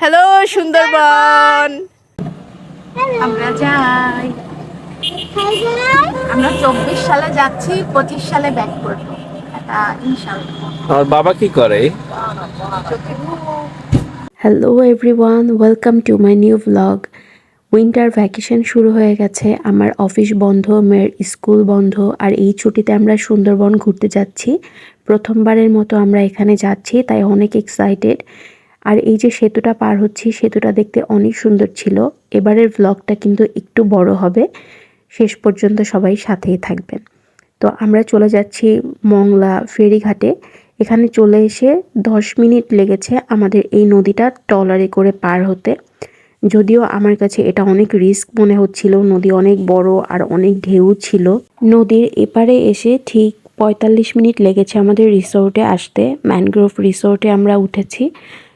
Hello Sundarban. আমরা যাই। আমরা চব্বিশ সালে যাচ্ছি পঁচিশ সালে ব্যাক করব। আমার বাবা কি করে? Hello everyone welcome to my new blog winter vacation শুরু হয়ে গেছে। আমার অফিস বন্ধ মেয়ের স্কুল বন্ধ আর এই ছুটিতে আমরা সুন্দরবন ঘুরতে যাচ্ছি। প্রথমবারের মতো আমরা এখানে যাচ্ছি তাই অনেক এক্সাইটেড আর এই যে সেতুটা পার হচ্ছি, সেতুটা দেখতে অনেক সুন্দর ছিল। এবারের ভ্লগটা কিন্তু একটু বড় হবে। শেষ পর্যন্ত সবাই সাথেই থাকবেন। তো আমরা চলে যাচ্ছি মংলা ফেরিঘাটে। এখানে চলে এসে দশ মিনিট লেগেছে আমাদের এই নদীটা ট্রলারে করে পার হতে। যদিও আমার কাছে এটা অনেক রিস্ক মনে হচ্ছিল, নদী অনেক বড় আর অনেক ঢেউ ছিল। নদীর এপারে এসে ঠিক পঁয়তাল্লিশ মিনিট লেগেছে আমাদের রিসোর্টে আসতে। ম্যানগ্রোভ রিসোর্টে আমরা উঠেছি।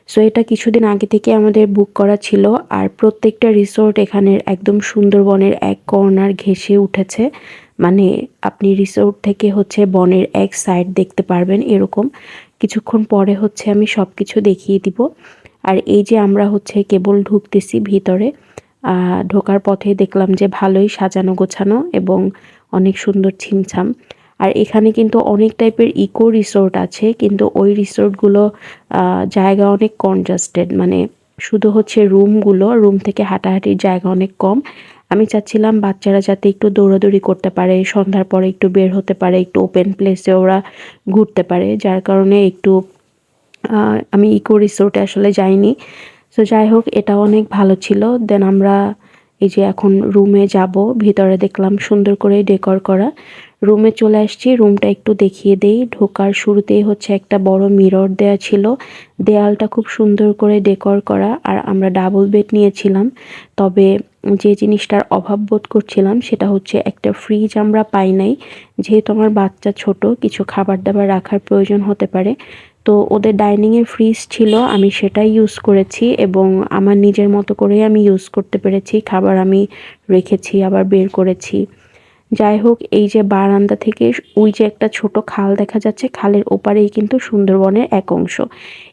সো এটা কিছুদিন আগে থেকে আমাদের বুক করা ছিল আর প্রত্যেকটা রিসোর্ট এখানের একদম সুন্দরবনের এক কর্নার ঘেঁষে উঠেছে। মানে আপনি রিসোর্ট থেকে হচ্ছে বনের এক সাইড দেখতে পারবেন এরকম। কিছুক্ষণ পরে হচ্ছে আমি সব কিছু দেখিয়ে দিব। আর এই যে আমরা হচ্ছে কেবল ঢুকতেছি ভিতরে ঢোকার পথে দেখলাম যে ভালোই সাজানো গোছানো এবং অনেক সুন্দর ছিমছাম। আর এখানে কিন্তু অনেক টাইপের ইকো রিসোর্ট আছে, কিন্তু ওই রিসোর্টগুলো জায়গা অনেক কনজাস্টেড মানে শুধু হচ্ছে রুমগুলো রুম থেকে হাঁটাহাঁটির জায়গা অনেক কম। আমি চাচ্ছিলাম বাচ্চারা যাতে একটু দৌড়াদৌড়ি করতে পারে, সন্ধ্যার পরে একটু বের হতে পারে, একটু ওপেন প্লেসে ওরা ঘুরতে পারে, যার কারণে একটু আমি ইকো রিসোর্টে আসলে যাইনি। সো যাই হোক এটা অনেক ভালো ছিল। দেন আমরা এই যে এখন রুমে যাব, ভিতরে দেখলাম সুন্দর করে ডেকর করা। রুমে চলে আসছি রুমটা একটু দেখিয়ে দেই। ঢোকার শুরুতেই হচ্ছে একটা বড় মিরর দেয়া ছিল। দেয়ালটা খুব সুন্দর করে ডেকর করা আর আমরা ডাবল বেড নিয়েছিলাম। তবে যে জিনিসটার অভাব বোধ করছিলাম সেটা হচ্ছে একটা ফ্রিজ আমরা পাই নাই। যেহেতু আমার বাচ্চা ছোট, কিছু খাবার দাবার রাখার প্রয়োজন হতে পারে। তো ওদের ডাইনিংয়ের ফ্রিজ ছিল, আমি সেটাই ইউজ করেছি এবং আমার নিজের মতো করেই আমি ইউজ করতে পেরেছি, খাবার আমি রেখেছি, আবার বের করেছি। যাই হোক, এই যে বারান্দা থেকে ওই যে একটা ছোট খাল দেখা যাচ্ছে, খালের ওপারেই কিন্তু সুন্দরবনের এক অংশ।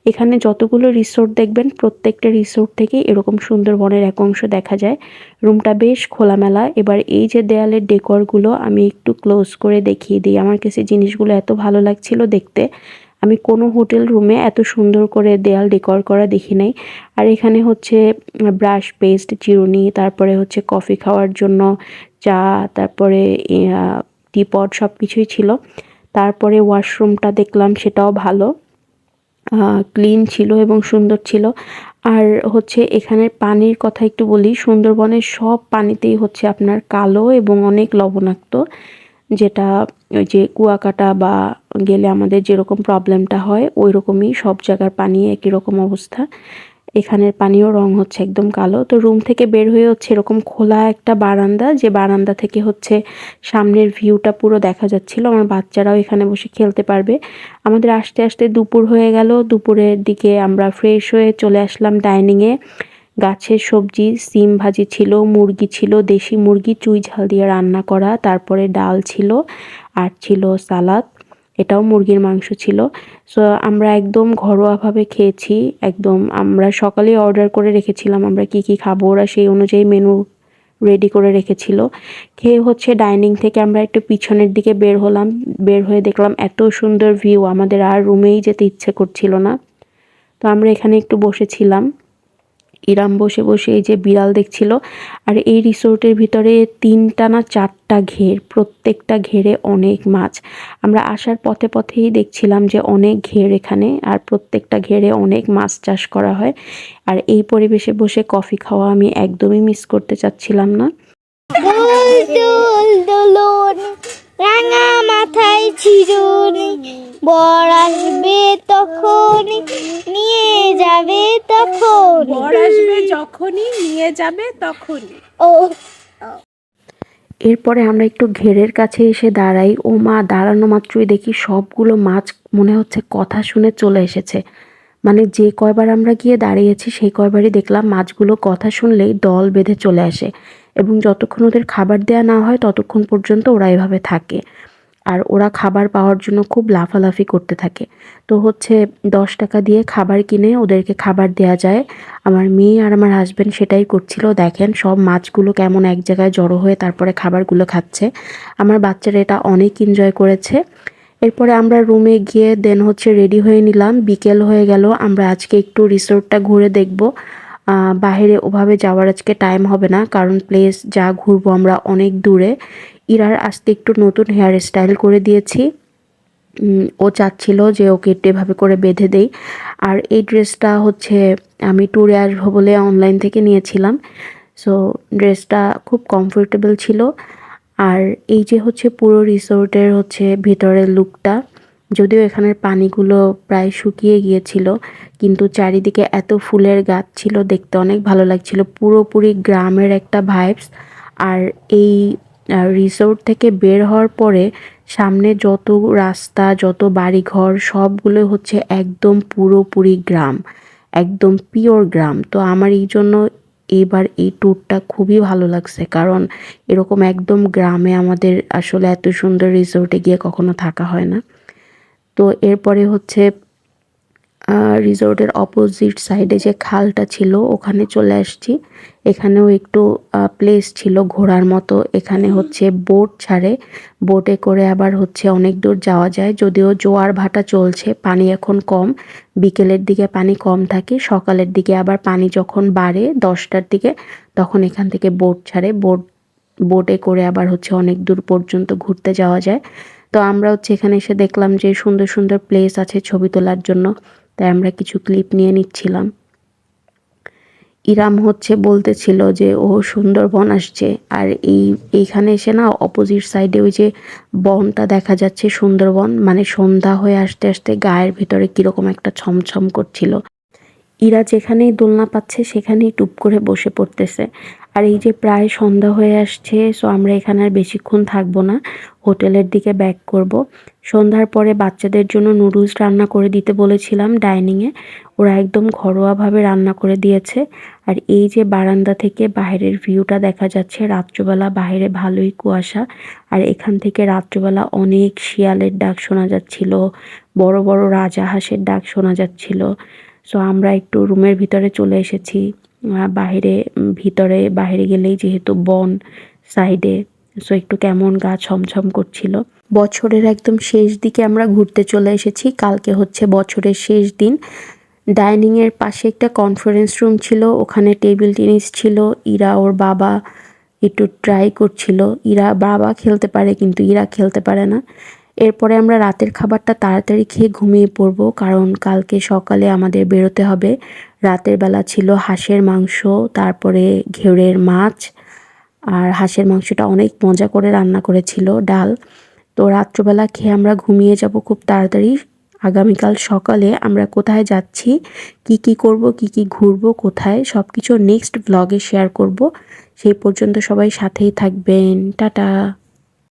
এখানে যতগুলো রিসোর্ট দেখবেন, প্রত্যেকটা রিসোর্ট থেকে এরকম সুন্দরবনের এক অংশ দেখা যায়। রুমটা বেশ খোলামেলা, এবার এই যে দেয়ালের ডেকরগুলো আমি একটু ক্লোজ করে দেখিয়ে দিই। আমার কাছে জিনিসগুলো এত ভালো লাগছিল দেখতে। আমি কোনো হোটেল রুমে এত সুন্দর করে দেয়াল ডেকর করা দেখি নাই। আর এখানে হচ্ছে ব্রাশ পেস্ট, চিরুনি, তারপরে হচ্ছে কফি খাওয়ার জন্য চা, তারপরে টিপট সব কিছুই ছিল। তারপরে ওয়াশরুমটা দেখলাম সেটাও ভালো। ক্লিন ছিল এবং সুন্দর ছিল। আর হচ্ছে এখানের পানির কথা একটু বলি, সুন্দরবনের সব পানিতেই হচ্ছে আপনার কালো এবং অনেক লবণাক্ত। যেটা ওই যে কুয়াকাটা বা গেলে আমাদের যেরকম প্রবলেমটা হয় ওই রকমই সব জায়গার পানি একই রকম অবস্থা। এখানের পানিও রং হচ্ছে একদম কালো। তো রুম থেকে বের হয়ে হচ্ছে এরকম খোলা একটা বারান্দা, যে বারান্দা থেকে হচ্ছে সামনের ভিউটা পুরো দেখা যাচ্ছিল। আমার বাচ্চারাও এখানে বসে খেলতে পারবে। আমাদের আসতে আসতে দুপুর হয়ে গেল। দুপুরের দিকে আমরা ফ্রেশ হয়ে চলে আসলাম ডাইনিংয়ে গাছের সবজি, সিম ভাজি ছিল, মুরগি ছিল, দেশি মুরগি, চুই ঝাল দিয়ে রান্না করা, তারপরে ডাল ছিল আর ছিল সালাদ। এটাও মুরগির মাংস ছিল। সো আমরা একদম ঘরোয়াভাবে খেয়েছি, একদম আমরা সকালে অর্ডার করে রেখেছিলাম আমরা কি কি খাব, ওরা সেই অনুযায়ী মেনু রেডি করে রেখেছিল। খেয়ে হচ্ছে ডাইনিং থেকে আমরা একটু পিছনের দিকে বের হলাম, বের হয়ে দেখলাম এত সুন্দর ভিউ আমাদের আর রুমেই যেতে ইচ্ছে করছিল না। তো আমরা এখানে একটু বসেছিলাম। ইরাম বসে বসে এই যে বিড়াল দেখছিল, আর এই রিসোর্টের ভিতরে তিনটা না চারটা ঘের, প্রত্যেকটা ঘেরে অনেক মাছ। আমরা আসার পথে পথেই দেখছিলাম যে অনেক ঘের এখানে, আর প্রত্যেকটা ঘেরে অনেক মাছ চাষ করা হয়। আর এই পরিবেশে বসে কফি খাওয়া আমি একদমই মিস করতে চাচ্ছিলাম না। রাঙা মাথায় তখন নিয়ে যাবে তখন বর আসবে যখনই নিয়ে যাবে তখনই। ও। এরপরে আমরা একটু ঘেরের কাছে এসে দাঁড়াই। ও মা দাঁড়ানো মাত্রই দেখি সবগুলো মাছ মনে হচ্ছে কথা শুনে চলে এসেছে। মানে যে কয়বার আমরা গিয়ে দাঁড়িয়েছি সেই কয়বারই দেখলাম মাছগুলো কথা শুনলেই দল বেঁধে চলে আসে। এবং যতক্ষণ ওদের খাবার দেওয়া না হয় ততক্ষণ পর্যন্ত ওরা এভাবে থাকে। আর ওরা খাবার পাওয়ার জন্য খুব লাফালাফি করতে থাকে। তো হচ্ছে দশ টাকা দিয়ে খাবার কিনে ওদেরকে খাবার দেওয়া যায়। আমার মেয়ে আর আমার হাজব্যান্ড সেটাই করছিল। দেখেন সব মাছগুলো কেমন এক জায়গায় জড়ো হয়ে তারপরে খাবারগুলো খাচ্ছে। আমার বাচ্চারা এটা অনেক এনজয় করেছে। এরপরে আমরা রুমে গিয়ে দেন হচ্ছে রেডি হয়ে নিলাম। বিকেল হয়ে গেল। আমরা আজকে একটু রিসোর্টটা ঘুরে দেখব। বাইরে ওভাবে যাওয়ার আজকে টাইম হবে না। কারণ প্লেস যা ঘুরবো আমরা অনেক দূরে। ইরার আজকে একটু নতুন হেয়ার স্টাইল করে দিয়েছি। ও চাচ্ছিল যে ওকে এভাবে করে বেঁধে দেই। আর এই ড্রেসটা হচ্ছে আমি ট্যুরে আসব বলে অনলাইন থেকে নিয়েছিলাম। সো ড্রেসটা খুব কমফোর্টেবল ছিল। আর এই যে হচ্ছে পুরো রিসোর্টের হচ্ছে ভিতরের লুকটা যদিও এখানের পানিগুলো প্রায় শুকিয়ে গিয়েছিল, কিন্তু চারিদিকে এত ফুলের গাছ ছিল, দেখতে অনেক ভালো লাগছিল। পুরোপুরি গ্রামের একটা ভাইবস আর এই রিসোর্ট থেকে বের হওয়ার পরে সামনে যত রাস্তা, যত বাড়িঘর, সবগুলো হচ্ছে একদম পুরোপুরি গ্রাম, একদম পিওর গ্রাম। তো আমার এই জন্য এবার এই ট্যুরটা খুবই ভালো লাগছে। কারণ এরকম একদম গ্রামে আমাদের আসলে এত সুন্দর রিসোর্টে গিয়ে কখনো থাকা হয় না। তো এরপরে হচ্ছে রিসোর্টের অপোজিট সাইডে যে খালটা ছিল, ওখানে চলে আসছি। এখানেও একটু প্লেস ছিল ঘোরার মতো। এখানে হচ্ছে বোট ছাড়ে। বোটে করে আবার হচ্ছে অনেক দূর যাওয়া যায়। যদিও জোয়ার ভাটা চলছে, পানি এখন কম। বিকেলের দিকে পানি কম থাকে, সকালের দিকে আবার পানি যখন বাড়ে দশটার দিকে, তখন এখান থেকে বোট ছাড়ে। বোট বোটে করে আবার হচ্ছে অনেক দূর পর্যন্ত ঘুরতে যাওয়া যায়। তো আমরা হচ্ছে এখানে এসে দেখলাম যে সুন্দর সুন্দর প্লেস আছে ছবি তোলার জন্য। তাই আমরা কিছু ক্লিপ নিয়ে নিচ্ছিলাম। ইরাম হচ্ছে বলতেছিল যে, ও সুন্দরবন আসছে। আর এই, এইখানে এসে না অপোজিট সাইডে ওই যে বনটা দেখা যাচ্ছে সুন্দরবন মানে সন্ধ্যা হয়ে আসতে আসতে গায়ের ভিতরে কীরকম একটা ছমছম করছিল। ইরা যেখানেই দোলনা পাচ্ছে, সেখানেই টুপ করে বসে পড়তেছে। আর এই যে প্রায় সন্ধ্যা হয়ে আসছে সো আমরা এখানে আর বেশিক্ষণ থাকব না। হোটেলের দিকে ব্যাক করব। সন্ধ্যার পরে বাচ্চাদের জন্য নুডলস রান্না করে দিতে বলেছিলাম ডাইনিংয়ে ওরা একদম ঘরোয়াভাবে রান্না করে দিয়েছে। আর এই যে বারান্দা থেকে বাইরের ভিউটা দেখা যাচ্ছে, রাত্রবেলা বাইরে ভালোই কুয়াশা। আর এখান থেকে রাত্রবেলা অনেক শিয়ালের ডাক শোনা যাচ্ছিল, বড় বড় রাজাহাঁসের ডাক শোনা যাচ্ছিল। সো আমরা একটু রুমের ভিতরে চলে এসেছি। বাইরে ভিতরে বাইরে গেলেই যেহেতু বন সাইডে সো একটু কেমন গা ছমছম করছিল। বছরের একদম শেষ দিকে আমরা ঘুরতে চলে এসেছি। কালকে হচ্ছে বছরের শেষ দিন। ডাইনিং এর পাশে একটা কনফারেন্স রুম ছিল, ওখানে টেবিল টেনিস ছিল। ইরা ওর বাবা একটু ট্রাই করছিল। ইরা বাবা খেলতে পারে, কিন্তু ইরা খেলতে পারে না। এরপরে আমরা রাতের খাবারটা তাড়াতাড়ি খেয়ে ঘুমিয়ে পড়ব, কারণ কালকে সকালে আমাদের বেরোতে হবে। রাতের বেলা ছিল হাঁসের মাংস, তারপরে ঘেউড়ের মাছ, আর হাঁসের মাংসটা অনেক মজা করে রান্না করেছিল ডাল। তো রাত্রবেলা খেয়ে আমরা ঘুমিয়ে যাব খুব তাড়াতাড়ি। আগামীকাল সকালে আমরা কোথায় যাচ্ছি, কি কি করব, কি কি ঘুরবো, কোথায় সব কিছু নেক্সট ব্লগে শেয়ার করব। সেই পর্যন্ত সবাই সাথেই থাকবেন। টাটা!